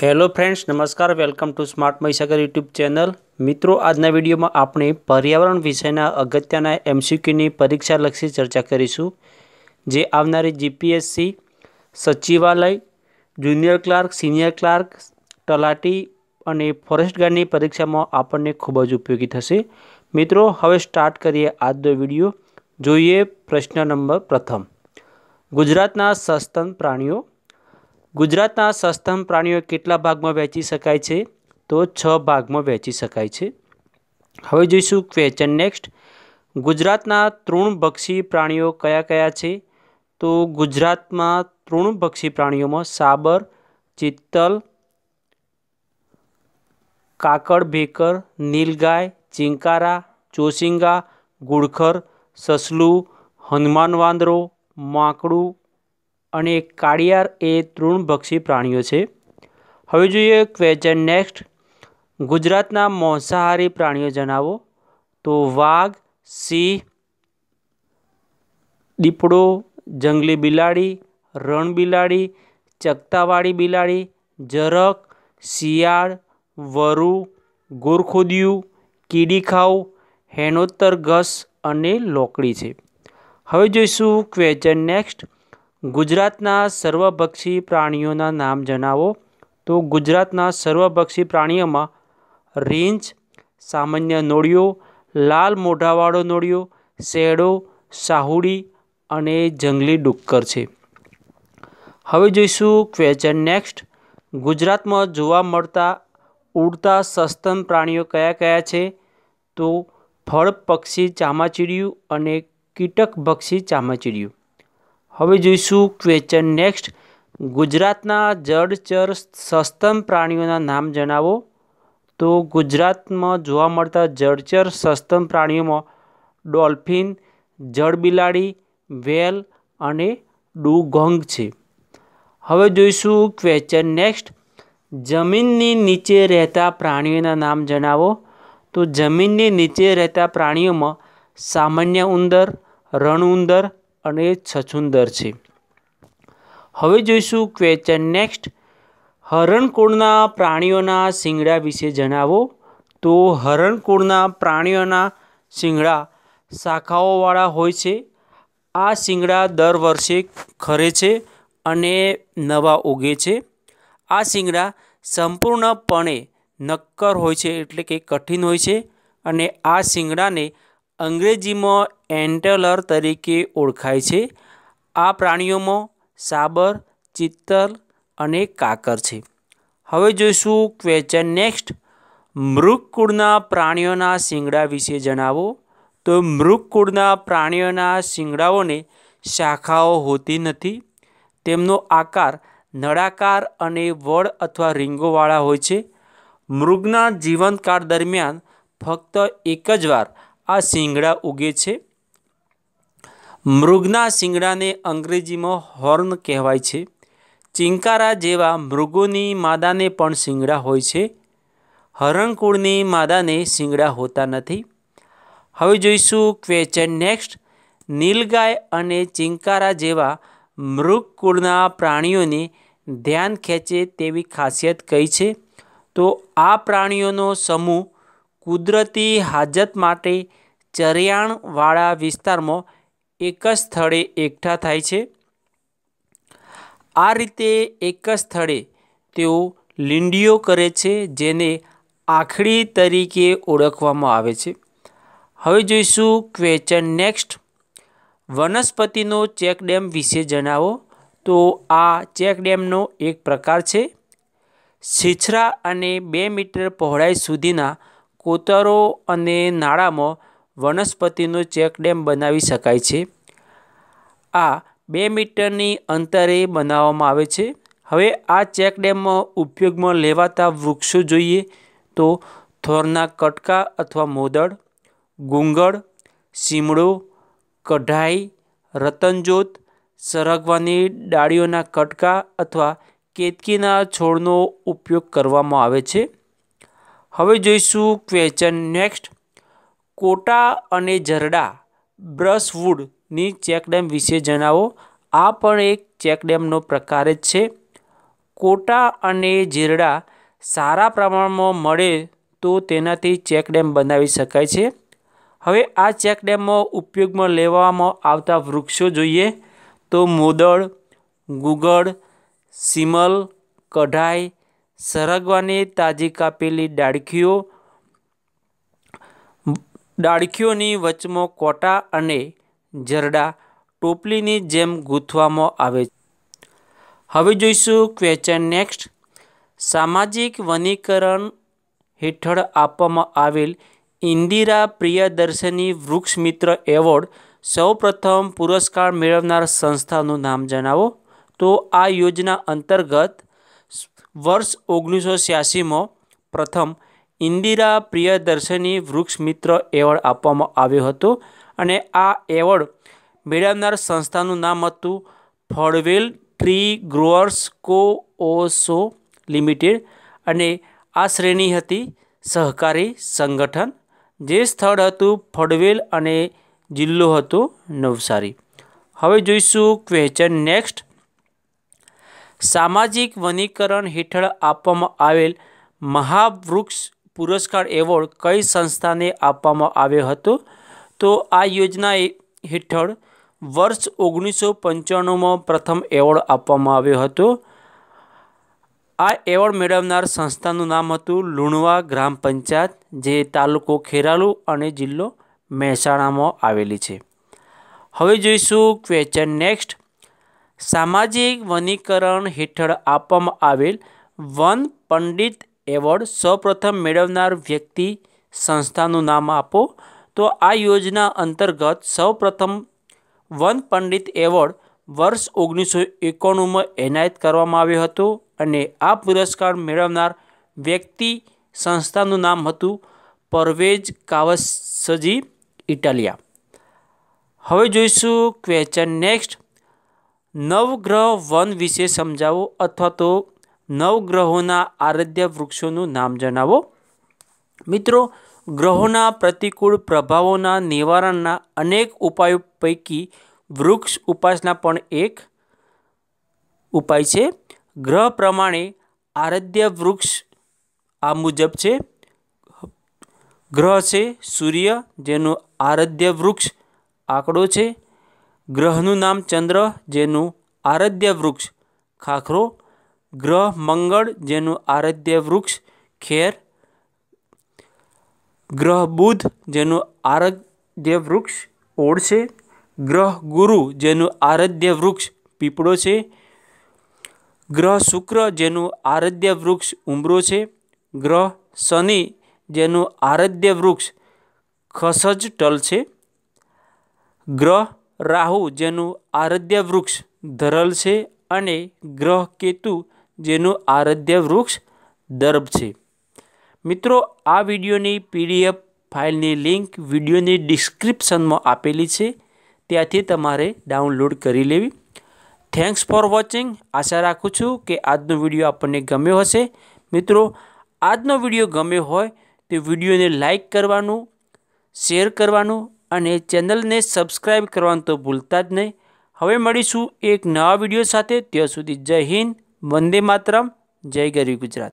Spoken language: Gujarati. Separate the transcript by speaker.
Speaker 1: હેલો ફ્રેન્ડ્સ નમસ્કાર welcome to smart Mahisagar YouTube channel મિત્રો, આજના વિડીયોમાં આપણે પર્યાવરણ વિષયના અગત્યના એમસીક્યુની પરીક્ષાલક્ષી ચર્ચા કરીશું, જે આવનારી જીપીએસસી સચિવાલય જુનિયર ક્લાર્ક સિનિયર ક્લાર્ક તલાટી અને ફોરેસ્ટ ગાર્ડની પરીક્ષામાં આપણને ખૂબ જ ઉપયોગી થશે. મિત્રો, હવે સ્ટાર્ટ કરીએ આજનો વીડિયો. જોઈએ પ્રશ્ન નંબર પ્રથમ. ગુજરાતના સસ્તન પ્રાણીઓ ગુજરાતના સસ્તન પ્રાણીઓ કેટલા ભાગમાં વહેંચી શકાય છે? તો છ ભાગમાં વહેંચી શકાય છે. હવે જોઈશું ક્વેશ્ચન નેક્સ્ટ ગુજરાતના તૃણભક્ષી પ્રાણીઓ કયા કયા છે? તો ગુજરાતમાં તૃણભક્ષી પ્રાણીઓમાં સાબર, ચિત્તલ, કાકડ, ભેકર, નીલગાય, ચિંકારા ચોસિંગા ગુડખર, સસલું, હનુમાન વાંદરો, માકડું અને કાળિયાર એ તૃણભક્ષી પ્રાણીઓ છે. હવે જોઈએ ક્વેશ્ચન નેક્સ્ટ ગુજરાતના માંસાહારી પ્રાણીઓ જણાવો. તો વાઘ, સિંહ, દીપડો, જંગલી બિલાડી રણ બિલાડી ચકતાવાળી બિલાડી જરક શિયાળ, વરુ, ગોરખોદિયું, કીડીખાઉ હેનોત્તર ઘસ અને લોકડી છે. હવે જોઈશું ક્વેશ્ચન નેક્સ્ટ ગુજરાતના સર્વભક્ષી પ્રાણીઓના નામ જણાવો. તો ગુજરાતના સર્વભક્ષી પ્રાણીઓમાં રીંછ, સામાન્ય નોળિયો લાલ મોઢાવાળો નોળિયો શેડો, સાહુડી અને જંગલી ડુક્કર છે. હવે જોઈશું ક્વેશ્ચન નેક્સ્ટ ગુજરાતમાં જોવા મળતા ઉડતા સસ્તન પ્રાણીઓ કયા કયા છે? તો ફળ પક્ષી ચામાચીડિયું અને કીટક પક્ષી ચામાચીડિયું. હવે જોઈશું ક્વેશ્ચન નેક્સ્ટ ગુજરાતના જળચર સસ્તન પ્રાણીઓના નામ જણાવો. તો ગુજરાતમાં જોવા મળતા જળચર સસ્તન પ્રાણીઓમાં ડોલ્ફિન, જળબિલાડી, વેલ અને ડુગોંગ છે. હવે જોઈશું ક્વેશ્ચન નેક્સ્ટ જમીનની નીચે રહેતા પ્રાણીઓના નામ જણાવો. તો જમીનની નીચે રહેતા પ્રાણીઓમાં સામાન્ય ઉંદર રણ ઉંદર અને છછુંદર છે. હવે જોઈશું ક્વેશ્ચન નેક્સ્ટ હરણકુળના પ્રાણીઓના શિંગડા વિશે જણાવો. તો હરણકુળના પ્રાણીઓના શિંગડા શાખાઓવાળા હોય છે. આ શિંગડા દર વર્ષે ખરે છે અને નવા ઉગે છે. આ શિંગડા સંપૂર્ણપણે નક્કર હોય છે એટલે કે કઠિન હોય છે અને આ શિંગડાને અંગ્રેજીમાં એન્ટલર તરીકે ઓળખાય છે. આ પ્રાણીઓમાં સાબર, ચિત્તલ અને કાકર છે. હવે જોઈશું ક્વેશ્ચન નેક્સ્ટ મૃગકુળના પ્રાણીઓના શિંગડા વિશે જણાવો. તો મૃગકુળના પ્રાણીઓના શિંગડાઓને શાખાઓ હોતી નથી. તેમનો આકાર નળાકાર અને વડ અથવા રીંગોવાળા હોય છે. મૃગના જીવનકાળ દરમિયાન ફક્ત એક જ વાર આ શિંગડા ઉગે છે. મૃગના શિંગડાને અંગ્રેજીમાં હોર્ન કહેવાય છે. ચિંકારા જેવા મૃગોની માદાને પણ શિંગડા હોય છે. હરણકુળની માદાને શિંગડા હોતા નથી. હવે જોઈશું ક્વેચન નેક્સ્ટ નીલગાય અને ચિંકારા જેવા મૃગકુળના પ્રાણીઓને ધ્યાન ખેંચે તેવી ખાસિયત કઈ છે? તો આ પ્રાણીઓનો સમૂહ કુદરતી હાજત માટે ચરિયાણવાળા વિસ્તારમાં એક જ સ્થળે એકઠા થાય છે. આ રીતે એક જ સ્થળે તેઓ લીંડીઓ કરે છે, જેને આખડી તરીકે ઓળખવામાં આવે છે. હવે જોઈશું ક્વેશ્ચન નેક્સ્ટ વનસ્પતિનો ચેકડેમ વિશે જણાવો. તો આ ચેકડેમનો એક પ્રકાર છે. છીછરા અને બે મીટર પહોળાઈ સુધીના કોતરો અને નાળામાં વનસ્પતિનો ચેકડેમ બનાવી શકાય છે. આ બે મીટરની અંતરે બનાવવામાં આવે છે. હવે આ ચેકડેમમાં ઉપયોગમાં લેવાતા વૃક્ષો જોઈએ તો થોરના કટકા અથવા મોદડ ગુંગળ, સીમડો, કઢાઈ, રતનજોત, સરગવાની ડાળીઓના કટકા અથવા કેતકીના છોડનો ઉપયોગ કરવામાં આવે છે. હવે જોઈશું ક્વેશ્ચન નેક્સ્ટ કોટા અને જરડા બ્રશવુડની ચેકડેમ વિશે જણાવો. આ પણ એક ચેકડેમનો પ્રકાર જ છે. કોટા અને જીરડા સારા પ્રમાણમાં મળે તો તેનાથી ચેકડેમ બનાવી શકાય છે. હવે આ ચેકડેમમાં ઉપયોગમાં લેવામાં આવતા વૃક્ષો જોઈએ. તો મોદળ, ગુગળ, સિમલ, કઢાઈ સરગવાની તાજી કાપેલી ડાળખીઓ, ડાળખીઓની વચમાં કોટા અને જરડા ટોપલીની જેમ ગૂંથવામાં આવે હવે જોઈશું ક્વેશ્ચન નેક્સ્ટ સામાજિક વનીકરણ હેઠળ આપવામાં આવેલ ઇન્દિરા પ્રિયદર્શની વૃક્ષ મિત્ર એવોર્ડ સૌપ્રથમ પુરસ્કાર મેળવનાર સંસ્થાનું નામ જણાવો. તો આ યોજના અંતર્ગત વર્ષ ઓગણીસો છ્યાસીમાં પ્રથમ ઇન્દિરા પ્રિયદર્શની વૃક્ષ મિત્ર એવોર્ડ આપવામાં આવ્યો હતો અને આ એવોર્ડ મેળવનાર સંસ્થાનું નામ હતું ફળવેલ ટ્રી ગ્રોઅર્સ કો ઓસો લિમિટેડ અને આ શ્રેણી હતી સહકારી સંગઠન. જે સ્થળ હતું ફળવેલ અને જિલ્લો હતો નવસારી. હવે જોઈશું ક્વેશ્ચન નેક્સ્ટ. સામાજિક વનીકરણ હેઠળ આપવામાં આવેલ મહાવૃક્ષ પુરસ્કાર એવોર્ડ કઈ સંસ્થાને આપવામાં આવ્યો હતો? તો આ યોજના હેઠળ વર્ષ ઓગણીસો પંચાણુંમાં પ્રથમ એવોર્ડ આપવામાં આવ્યો હતો. આ એવોર્ડ મેળવનાર સંસ્થાનું નામ હતું લુણવા ગ્રામ પંચાયત, જે તાલુકો ખેરાલુ અને જિલ્લો મહેસાણામાં આવેલી છે. હવે જોઈશું ક્વેશ્ચન નેક્સ્ટ સામાજિક વનીકરણ હેઠળ આપવામાં આવેલ વન પંડિત એવોર્ડ સૌપ્રથમ મેળવનાર વ્યક્તિ સંસ્થાનું નામ આપો. તો આ યોજના અંતર્ગત સૌપ્રથમ વન પંડિત એવોર્ડ વર્ષ ઓગણીસો એકાણુંમાં એનાયત કરવામાં આવ્યો હતો અને આ પુરસ્કાર મેળવનાર વ્યક્તિ સંસ્થાનું નામ હતું પરવેજ કાવસજી ઇટાલિયા. હવે જોઈશું ક્વેશ્ચન નેક્સ્ટ નવગ્રહ વન વિશે સમજાવો અથવા તો નવગ્રહોના આરાધ્ય વૃક્ષોનું નામ જણાવો. મિત્રો, ગ્રહોના પ્રતિકૂળ પ્રભાવોના નિવારણના અનેક ઉપાયો પૈકી વૃક્ષ ઉપાસના પણ એક ઉપાય છે. ગ્રહ પ્રમાણે આરાધ્ય વૃક્ષ આ મુજબ છે. ગ્રહ છે સૂર્ય, જેનું આરાધ્ય વૃક્ષ આંકડો છે. ગ્રહનું નામ ચંદ્ર, જેનું આરાધ્ય વૃક્ષ, ખાખરો. ગ્રહ મંગળ, જેનું આરાધ્ય વૃક્ષ, ખેર. ગ્રહ બુધ, જેનું આરાધ્ય વૃક્ષ, ઓળ છે. ગ્રહ ગુરુ, જેનું આરાધ્ય વૃક્ષ, પીપળો છે. ગ્રહ શુક્ર, જેનું આરાધ્ય વૃક્ષ, ઉમરો છે. ગ્રહ શનિ, જેનું આરાધ્ય વૃક્ષ, ખસજ ટલ છે. ગ્રહ રાહુ જેનું આરાધ્ય વૃક્ષ ધરલ છે અને ગ્રહ કેતુ જેનું આરાધ્ય વૃક્ષ દર્ભ છે. મિત્રો, આ વિડીયોની પીડીએફ ફાઇલની લિંક વિડીયોની ડિસ્ક્રિપ્શનમાં આપેલી છે. ત્યાંથી તમારે ડાઉનલોડ કરી લેવી. Thanks for watching. આશા રાખું છું કે આજનો વીડિયો આપણને ગમ્યો હશે. મિત્રો, આજનો વીડિયો ગમ્યો હોય તો વિડીયોને લાઈક કરવાનું, શેર કરવાનું અને ચેનલને સબસ્ક્રાઈબ કરવાનું તો ભૂલતા જ નહીં. હવે મળીશું એક નવા વીડિયો સાથે. ત્યાં સુધી જય હિન્દ, વંદે માતરમ, જય ગરવી ગુજરાત.